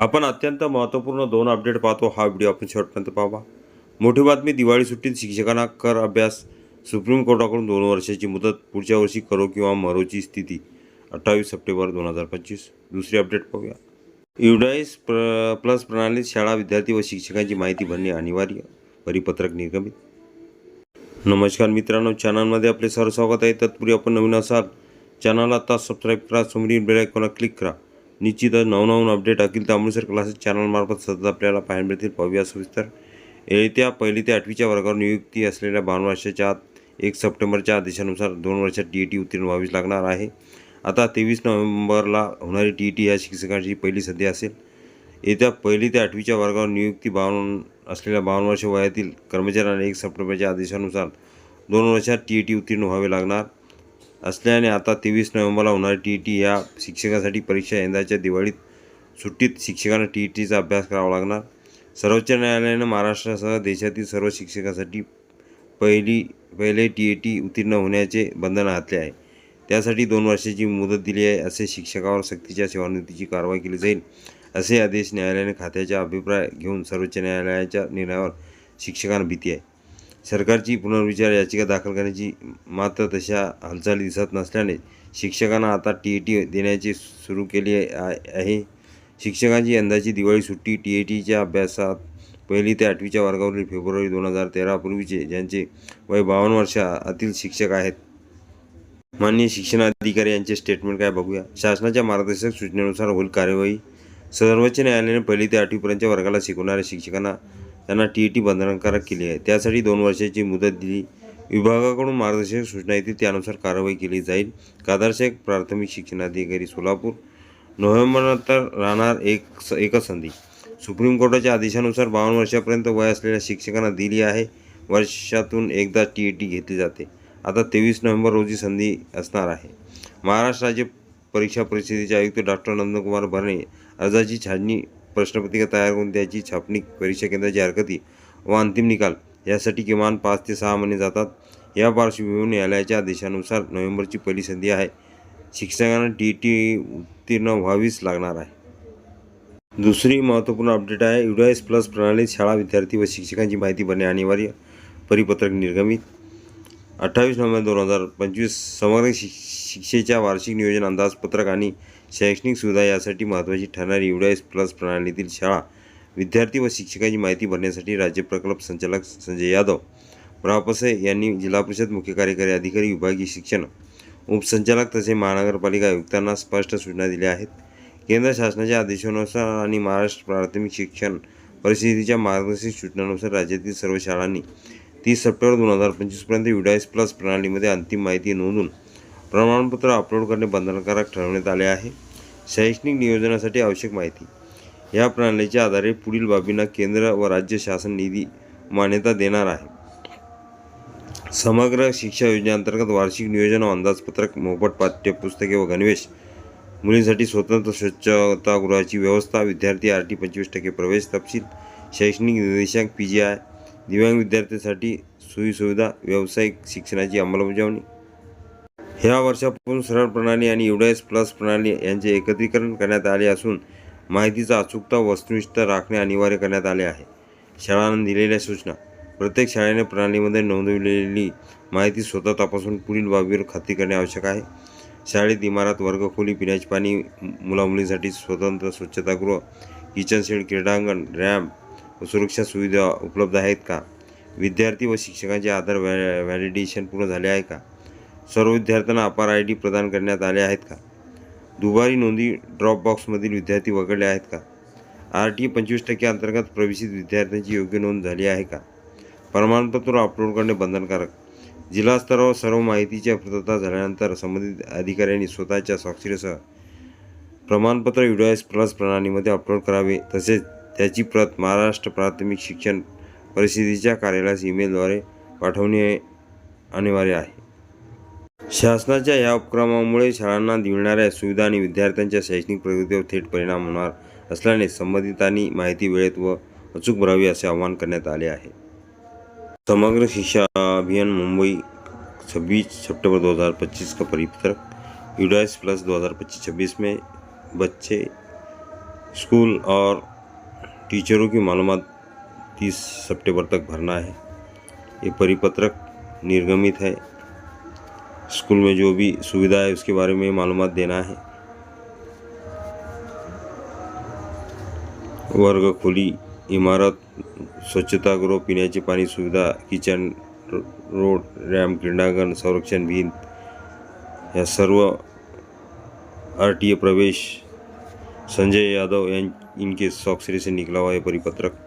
आपण अत्यंत महत्त्वपूर्ण दोन अपडेट पाहतो. हा व्हिडिओ आपण शेवटपर्यंत पाहावा. मोठी बातमी दिवाळी सुट्टीत शिक्षकांना कर अभ्यास सुप्रीम कोर्टाकडून दोन वर्षाची मुदत पुढच्या वर्षी करो किंवा मरोची स्थिती. अठ्ठावीस सप्टेंबर दोन हजार पंचवीस. दुसरी अपडेट पाहूया. युडाईस प्र प्लस प्रणालीत शाळा विद्यार्थी व शिक्षकांची माहिती भरणे अनिवार्य. परिपत्रक निर्गमित. नमस्कार मित्रांनो चॅनलमध्ये आपले सर स्वागत आहे. तत्पूर्वी आपण नवीन असाल चॅनलला आता सबस्क्राईब करा समोरील बेल आयकॉनला क्लिक करा. निश्चितच नवनवीन अपडेट अखिल तांबुळसर क्लासेस चॅनलमार्फत सतत आपल्याला पाहायला मिळतील. पाहूया सविस्तर. येत्या पहिली ते आठवीच्या वर्गावर नियुक्ती असलेल्या बावन वर्षाच्या आत एक सप्टेंबरच्या आदेशानुसार दोन वर्षात टी ई टी उत्तीर्ण व्हावीच लागणार आहे. आता तेवीस नोव्हेंबरला होणारी टी ई टी या शिक्षकांची पहिली सध्या असेल. येत्या पहिली ते आठवीच्या वर्गावर नियुक्ती बावन्न असलेल्या बावन्न वर्ष वयातील कर्मचाऱ्यांना एक सप्टेंबरच्या आदेशानुसार दोन वर्षात टी ई टी उत्तीर्ण व्हावे लागणार. असल्याने आता तेवीस नोव्हेंबरला होणारी टी ई टी या शिक्षकासाठी परीक्षा यंदाच्या दिवाळीत सुट्टीत शिक्षकांना टी ई टीचा अभ्यास करावा लागणार. सर्वोच्च न्यायालयानं महाराष्ट्रासह देशातील सर्व शिक्षकांसाठी पहिली पहिले टी ई टी उत्तीर्ण होण्याचे बंधन घातले आहे. त्यासाठी दोन वर्षाची मुदत दिली आहे असे शिक्षकावर सक्तीच्या सेवानिवृत्तीची कारवाई केली जाईल असे आदेश न्यायालयाने खात्याचा अभिप्राय घेऊन सर्वोच्च न्यायालयाच्या निर्णयावर शिक्षकांना भीती आहे. सरकारची पुनर्विचार याचिका दाखल करण्याची मात्र तशा हालचाली दिसत नसल्याने शिक्षकांना आता टी ए टी देण्याचे सुरू केले आहे. शिक्षकांची यंदाची दिवाळी सुट्टी टी ए टीच्या अभ्यासात पहिली ते आठवीच्या वर्गावरील फेब्रुवारी दोन हजार तेरापूर्वीचे ज्यांचे वय बावन्न वर्षातील शिक्षक आहेत. माननीय शिक्षणाधिकारी यांचे स्टेटमेंट काय बघूया. शासनाच्या मार्गदर्शक सूचनेनुसार होईल कार्यवाही. सर्वोच्च न्यायालयाने पहिली ते आठवीपर्यंतच्या वर्गाला शिकवणाऱ्या शिक्षकांना त्यांना टी ई टी बंधनकारक केली आहे. त्यासाठी दोन वर्षाची मुदत दिली. विभागाकडून मार्गदर्शक सूचना येतील त्यानुसार कारवाई केली जाईल. कादर्शक प्राथमिक शिक्षणाधिकारी सोलापूर. नोव्हेंबरनंतर राहणार एक स एकच संधी. सुप्रीम कोर्टाच्या आदेशानुसार बावन्न वर्षापर्यंत वय असलेल्या शिक्षकांना दिली आहे. वर्षातून एकदा टी ई टी घेतली जाते. आता तेवीस नोव्हेंबर रोजी संधी असणार आहे. महाराष्ट्र राज्य परीक्षा परिषदेचे आयुक्त डॉक्टर नंदकुमार भरणे अर्जाची छाननी प्रश्नपत्रिका तयार करून त्याची छापणी परीक्षा केंद्राची हरकती. व अंतिम निकाल. यासाठी किमान पाच ते सहा महिने जातात. या पार्श्वभूमीवर न्यायालयाच्या आदेशानुसार नोव्हेंबरची पहिली संधी आहे. शिक्षकांना टी टी उत्तीर्ण व्हावीच लागणार आहे. दुसरी महत्त्वपूर्ण अपडेट आहे. युडायस प्लस प्रणालीत शाळा विद्यार्थी व शिक्षकांची माहिती भरणे अनिवार्य. परिपत्रक निर्गमित. अठ्ठावीस नोव्हेंबर दोन हजार पंचवीस समग्र शिक शिक्षेच्या वार्षिक नियोजन अंदाजपत्रक आणि शैक्षणिक सुविधा यासाठी महत्त्वाची ठरणारी युडायस प्लस प्रणालीतील शाळा विद्यार्थी व शिक्षकांची माहिती भरण्यासाठी राज्य प्रकल्प संचालक संजय यादव ब्रापसे यांनी जिल्हा परिषद मुख्य कार्यकारी अधिकारी विभागीय शिक्षण उपसंचालक तसे महानगरपालिका आयुक्तांना स्पष्ट सूचना दिल्या आहेत. केंद्र शासनाच्या आदेशानुसार आणि महाराष्ट्र प्राथमिक शिक्षण परिस्थितीच्या मार्गदर्शक सूचनानुसार राज्यातील सर्व शाळांनी तीस सप्टेंबर दोन हजार पंचवीसपर्यंत युडायस प्लस प्रणालीमध्ये अंतिम माहिती नोंदून प्रमाणपत्र अपलोड करणे बंधनकारक ठरवण्यात आले आहे. शैक्षणिक नियोजनासाठी आवश्यक माहिती. या प्रणालीच्या आधारे पुढील बाबींना केंद्र व राज्य शासन निधी मान्यता देणार आहे. समग्र शिक्षा योजनेअंतर्गत वार्षिक नियोजन व अंदाजपत्रक मोफत पाठ्यपुस्तके व गणवेश मुलींसाठी स्वतंत्र स्वच्छतागृहाची व्यवस्था विद्यार्थी आर टी पंचवीस टक्के प्रवेश तपशील शैक्षणिक निर्देशांक पी जी आय दिव्यांग विद्यार्थ्यांसाठी सोयीसुविधा व्यावसायिक शिक्षणाची अंमलबजावणी. ह्या वर्षापासून सरळ प्रणाली आणि युडायस प्लस प्रणाली यांचे एकत्रीकरण करण्यात आले असून माहितीचा अचूकता वस्तुनिष्ठ राखणे अनिवार्य करण्यात आले आहे. शाळांना दिलेल्या सूचना. प्रत्येक शाळेने प्रणालीमध्ये नोंदवलेली माहिती स्वतः तपासून पुढील बाबीवर खात्री करणे आवश्यक आहे. शाळेत इमारत वर्गखोली पिण्याचे पाणी मुलामुलींसाठी स्वतंत्र स्वच्छतागृह किचन शेड क्रीडांगण रॅम्प व सुरक्षा सुविधा उपलब्ध आहेत का? विद्यार्थी व शिक्षकांचे आधार व्हॅ व्हॅलिडेशन पूर्ण झाले आहे का? सर्व विद्यार्थ्यांना अपार आय डी प्रदान करण्यात आले आहेत का? दुबारी नोंदी ड्रॉपबॉक्समधील विद्यार्थी वगळले आहेत का? आर टी पंचवीस टक्के अंतर्गत प्रवेशित विद्यार्थ्यांची योग्य नोंद झाली आहे का? प्रमाणपत्र अपलोड करणे बंधनकारक. जिल्हा स्तरावर सर्व माहितीची पूर्तता झाल्यानंतर संबंधित अधिकाऱ्यांनी स्वतःच्या स्वाक्षरीसह प्रमाणपत्र यू एस प्लस प्रणालीमध्ये अपलोड करावे तसेच त्याची प्रत महाराष्ट्र प्राथमिक शिक्षण परिषदेच्या कार्यालयास ईमेलद्वारे पाठवणे अनिवार्य आहे. शासनाच्या या उपक्रमामुळे शाळांना मिळणाऱ्या सुविधा आणि विद्यार्थ्यांच्या शैक्षणिक प्रगतीवर थेट परिणाम होणार असल्याने संबंधितांनी माहिती वेळेत व अचूक भरावी असे आवाहन करण्यात आले आहे. समग्र शिक्षा अभियान मुंबई छब्बीस सितंबर 2025 का परिपत्रक यूडाइस प्लस 2025-26 में बच्चे स्कूल और टीचरों की मालूमात 30 सितंबर तक भरना है। ये परिपत्रक निर्गमित है। स्कूल में जो भी सुविधा है, उसके बारे में मालूम देना है। वर्ग, खोली इमारत स्वच्छतागृह पिण्याची पाणी सुविधा, किचन, रोड, रॅम्प, क्रीडांगण, संरक्षण, भिंत, या सर्व आर टी ए प्रवेश संजय यादव यां इनके स्वाक्षरी से निकला हुआ ये परिपत्रक